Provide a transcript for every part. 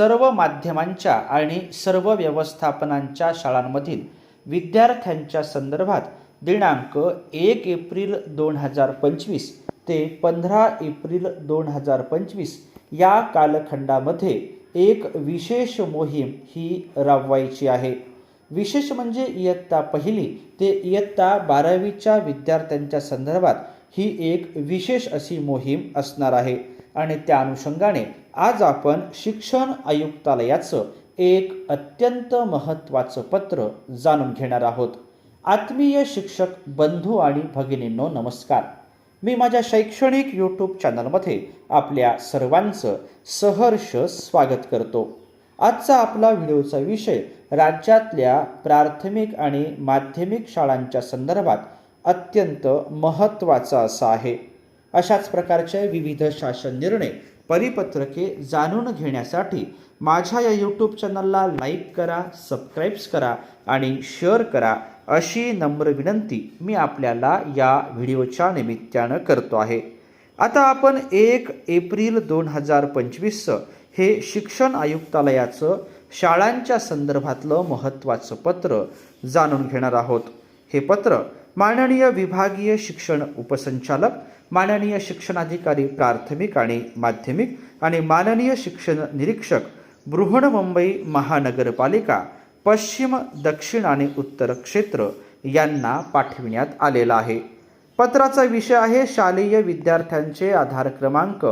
सर्व माध्यमांच्या आणि सर्व व्यवस्थापनांच्या शाळांमधील विद्यार्थ्यांच्या संदर्भात दिनांक एक एप्रिल दोन हजार पंचवीस ते पंधरा एप्रिल दोन हजार पंचवीस या कालखंडामध्ये एक विशेष मोहीम ही राबवायची आहे. विशेष म्हणजे इयत्ता पहिली ते इयत्ता बारावीच्या विद्यार्थ्यांच्या संदर्भात ही एक विशेष अशी मोहीम असणार आहे. आणि त्या अनुषंगाने आज आपण शिक्षण आयुक्तालयाचं एक अत्यंत महत्त्वाचं पत्र जाणून घेणार आहोत. आत्मीय शिक्षक बंधू आणि भगिनींनो नमस्कार. मी माझ्या शैक्षणिक यूट्यूब चॅनलमध्ये आपल्या सर्वांचं सहर्ष स्वागत करतो. आजचा आपला व्हिडिओचा विषय राज्यातल्या प्राथमिक आणि माध्यमिक शाळांच्या संदर्भात अत्यंत महत्त्वाचा असा आहे. अशाच प्रकारचे विविध शासन निर्णय परिपत्रके जाणून घेण्यासाठी माझ्या या यूट्यूब चॅनलला लाईक करा सबस्क्राईब्स करा आणि शेअर करा अशी नम्र विनंती मी आपल्याला या व्हिडिओच्या निमित्तानं करतो आहे. आता आपण एक एप्रिल दोन हजार पंचवीसचं हे शिक्षण आयुक्तालयाचं शाळांच्या संदर्भातलं महत्त्वाचं पत्र जाणून घेणार आहोत. हे पत्र माननीय विभागीय शिक्षण उपसंचालक माननीय शिक्षणाधिकारी प्राथमिक आणि माध्यमिक आणि माननीय शिक्षण निरीक्षक बृहन्मुंबई महानगरपालिका पश्चिम दक्षिण आणि उत्तर क्षेत्र यांना पाठविण्यात आलेला आहे. पत्राचा विषय आहे शालेय विद्यार्थ्यांचे आधार क्रमांक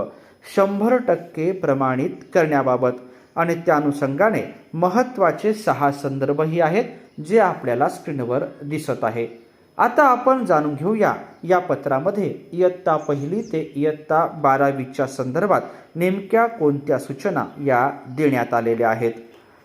शंभर टक्के प्रमाणित करण्याबाबत आणि त्यानुषंगाने महत्त्वाचे सहा संदर्भही आहेत जे आपल्याला स्क्रीनवर दिसत आहे. आता आपण जाणून घेऊया या पत्रामध्ये इयत्ता पहिली ते इयत्ता बारावीच्या संदर्भात नेमक्या कोणत्या सूचना या देण्यात आलेल्या आहेत?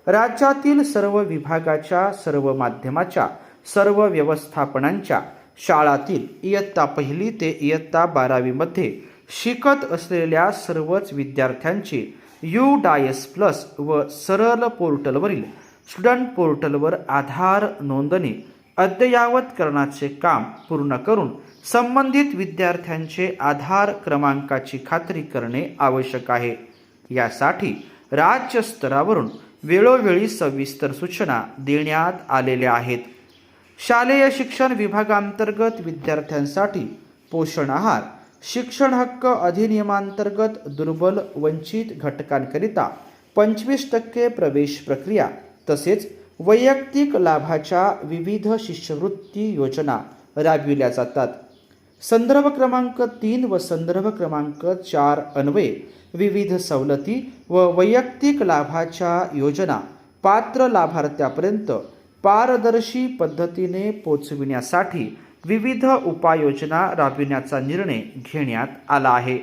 राज्यातील सर्व विभागाच्या सर्व माध्यमाच्या सर्व व्यवस्थापनांच्या शाळातील इयत्ता पहिली ते इयत्ता बारावीमध्ये शिकत असलेल्या सर्वच विद्यार्थ्यांची यू डायस प्लस व सरल पोर्टलवरील स्टुडंट पोर्टलवर आधार नोंदणी अद्ययावत करण्याचे काम पूर्ण करून संबंधित विद्यार्थ्यांचे आधार क्रमांकाची खात्री करणे आवश्यक आहे. यासाठी राज्यस्तरावरून वेळोवेळी सविस्तर सूचना देण्यात आलेल्या आहेत. शालेय शिक्षण विभागांतर्गत विद्यार्थ्यांसाठी पोषण आहार शिक्षण हक्क अधिनियमांतर्गत दुर्बल वंचित घटकांकरिता पंचवीस टक्के प्रवेश प्रक्रिया तसेच वैयक्तिक लाभाच्या विविध शिष्यवृत्ती योजना राबविल्या जातात. संदर्भ क्रमांक तीन व संदर्भ क्रमांक चार अन्वये विविध सवलती व वैयक्तिक लाभाच्या योजना पात्र लाभार्थ्यापर्यंत पारदर्शी पद्धतीने पोचविण्यासाठी विविध उपाययोजना राबविण्याचा निर्णय घेण्यात आला आहे.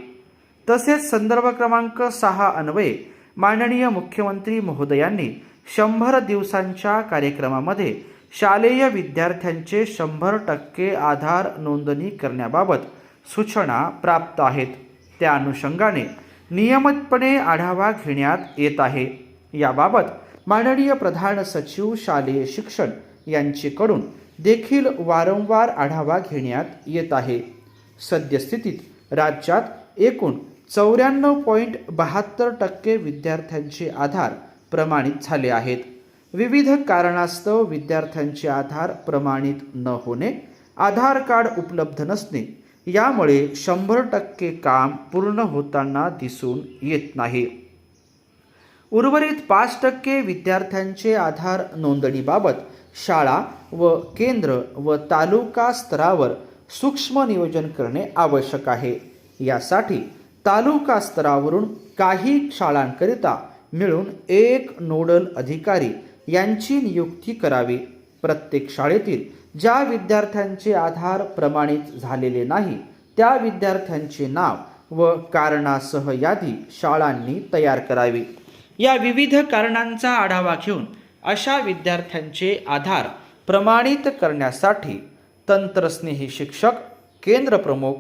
तसेच संदर्भ क्रमांक सहा अन्वये माननीय मुख्यमंत्री महोदयांनी शंभर दिवसांच्या कार्यक्रमामध्ये शालेय विद्यार्थ्यांचे शंभर टक्के आधार नोंदणी करण्याबाबत सूचना प्राप्त आहेत. त्या अनुषंगाने नियमितपणे आढावा घेण्यात येत आहे. याबाबत माननीय प्रधान सचिव शालेय शिक्षण यांचेकडून देखील वारंवार आढावा घेण्यात येत आहे. सद्यस्थितीत राज्यात एकूण चौऱ्याण्णव पॉईंट बहात्तर टक्के विद्यार्थ्यांचे आधार प्रमाणित झाले आहेत. विविध कारणास्तव विद्यार्थ्यांचे आधार प्रमाणित न होणे आधार कार्ड उपलब्ध नसणे यामुळे शंभर टक्के काम पूर्ण होताना दिसून येत नाही. उर्वरित पाच टक्के विद्यार्थ्यांचे आधार नोंदणीबाबत शाळा व केंद्र व तालुका स्तरावर सूक्ष्म नियोजन करणे आवश्यक आहे. यासाठी तालुका स्तरावरून काही शाळांकरिता मिळून एक नोडल अधिकारी यांची नियुक्ती करावी. प्रत्येक शाळेतील ज्या विद्यार्थ्यांचे आधार प्रमाणित झालेले नाही त्या विद्यार्थ्यांचे नाव व कारणासह यादी शाळांनी तयार करावी. या विविध कारणांचा आढावा घेऊन अशा विद्यार्थ्यांचे आधार प्रमाणित करण्यासाठी तंत्रस्नेही शिक्षक केंद्र प्रमुख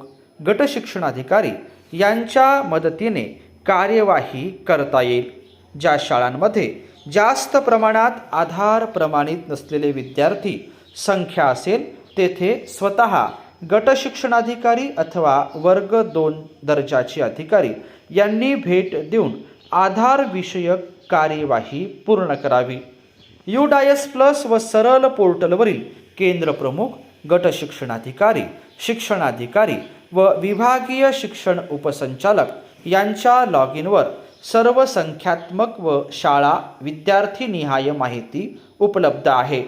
गटशिक्षणाधिकारी यांच्या मदतीने कार्यवाही करता येईल. ज्या शाळांमध्ये जास्त प्रमाणात आधार प्रमाणित नसलेले विद्यार्थी संख्या असेल तेथे स्वतः गट शिक्षणाधिकारी अथवा वर्ग दोन दर्जाचे अधिकारी यांनी भेट देऊन आधारविषयक कार्यवाही पूर्ण करावी. युडायस प्लस व सरल पोर्टलवरील केंद्र प्रमुख गट शिक्षणाधिकारी शिक्षणाधिकारी व विभागीय शिक्षण उपसंचालक यांच्या लॉग इनवर सर्व संख्यात्मक व शाळा विद्यार्थीनिहाय माहिती उपलब्ध आहे.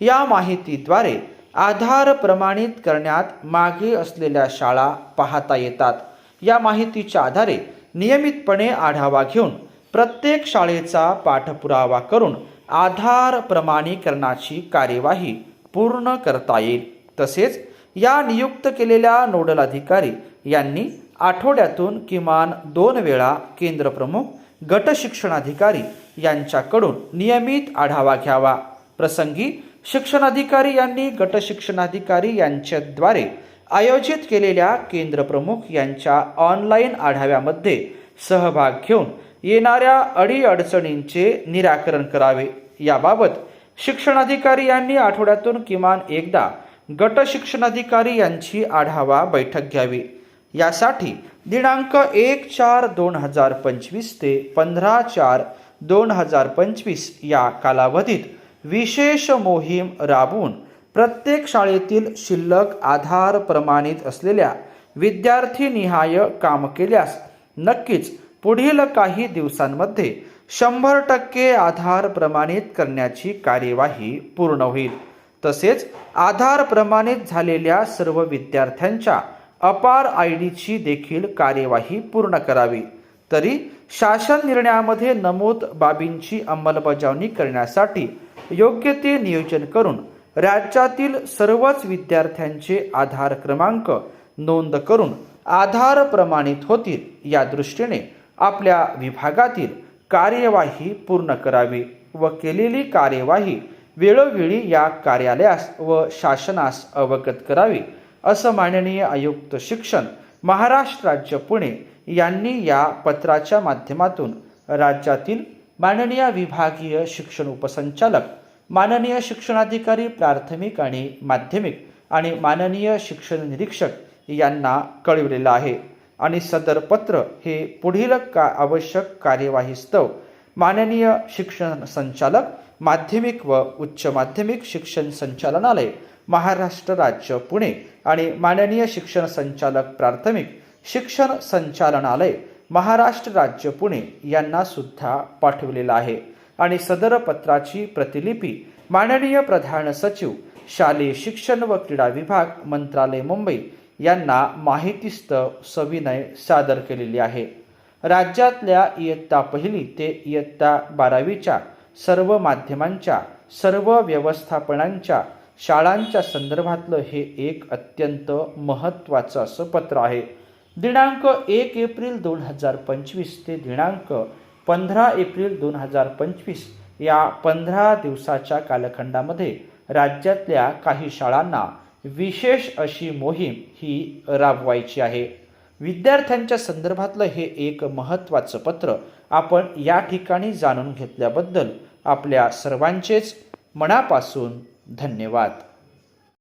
या माहितीद्वारे आधार प्रमाणित करण्यात मागे असलेल्या शाळा पाहता येतात. या माहितीच्या आधारे नियमितपणे आढावा घेऊन प्रत्येक शाळेचा पाठपुरावा करून आधार प्रमाणीकरणाची कार्यवाही पूर्ण करता येईल. तसेच या नियुक्त केलेल्या नोडल अधिकारी यांनी आठवड्यातून किमान दोन वेळा केंद्र प्रमुख गट शिक्षणाधिकारी यांच्याकडून नियमित आढावा घ्यावा. प्रसंगी शिक्षणाधिकारी यांनी गट शिक्षणाधिकारी यांच्याद्वारे आयोजित केलेल्या केंद्र प्रमुख यांच्या ऑनलाईन आढाव्यामध्ये सहभाग घेऊन येणाऱ्या अडीअडचणींचे निराकरण करावे. याबाबत शिक्षणाधिकारी यांनी आठवड्यातून किमान एकदा गट शिक्षणाधिकारी यांची आढावा बैठक घ्यावी. यासाठी दिनांक एक चार दोन हजार पंचवीस ते पंधरा चार दोन हजार पंचवीस या कालावधीत विशेष मोहीम राबवून प्रत्येक शाळेतील शिल्लक आधार प्रमाणित असलेल्या विद्यार्थीनिहाय काम केल्यास नक्कीच पुढील काही दिवसांमध्ये शंभर टक्के आधार प्रमाणित करण्याची कार्यवाही पूर्ण होईल. तसेच आधार प्रमाणित झालेल्या सर्व विद्यार्थ्यांच्या अपार आय डीची देखील कार्यवाही पूर्ण करावी. तरी शासन निर्णयामध्ये नमूद बाबींची अंमलबजावणी करण्यासाठी योग्य ते नियोजन करून राज्यातील सर्वच विद्यार्थ्यांचे आधार क्रमांक नोंद करून आधार प्रमाणित होतील या दृष्टीने आपल्या विभागातील कार्यवाही पूर्ण करावी व केलेली कार्यवाही वेळोवेळी या कार्यालयास व शासनास अवगत करावी. असं माननीय आयुक्त शिक्षण महाराष्ट्र राज्य पुणे यांनी या पत्राच्या माध्यमातून राज्यातील माननीय विभागीय शिक्षण उपसंचालक माननीय शिक्षणाधिकारी प्राथमिक आणि माध्यमिक आणि माननीय शिक्षण निरीक्षक यांना कळविलेलं आहे. आणि सदर पत्र हे पुढील का आवश्यक कार्यवाहीस्तव माननीय शिक्षण संचालक माध्यमिक व उच्च माध्यमिक शिक्षण संचालनालय महाराष्ट्र राज्य पुणे आणि माननीय शिक्षण संचालक प्राथमिक शिक्षण संचालनालय महाराष्ट्र राज्य पुणे यांना सुद्धा पाठवलेला आहे. आणि सदर पत्राची प्रतिलिपी माननीय प्रधान सचिव शालेय शिक्षण व क्रीडा विभाग मंत्रालय मुंबई यांना माहितीस्तव सविनय सादर केलेली आहे. राज्यातल्या इयत्ता पहिली ते इयत्ता बारावीच्या सर्व माध्यमांच्या सर्व व्यवस्थापनांच्या शाळांच्या संदर्भातलं हे एक अत्यंत महत्त्वाचं असं पत्र आहे. दिनांक एक एप्रिल दोन हजार पंचवीस ते दिनांक पंधरा एप्रिल दोन हजार पंचवीस या पंधरा दिवसाच्या कालखंडामध्ये राज्यातल्या काही शाळांना विशेष अशी मोहीम ही राबवायची आहे. विद्यार्थ्यांच्या संदर्भातलं हे एक महत्त्वाचं पत्र आपण या ठिकाणी जाणून घेतल्याबद्दल आपल्या सर्वांचेच मनापासून धन्यवाद.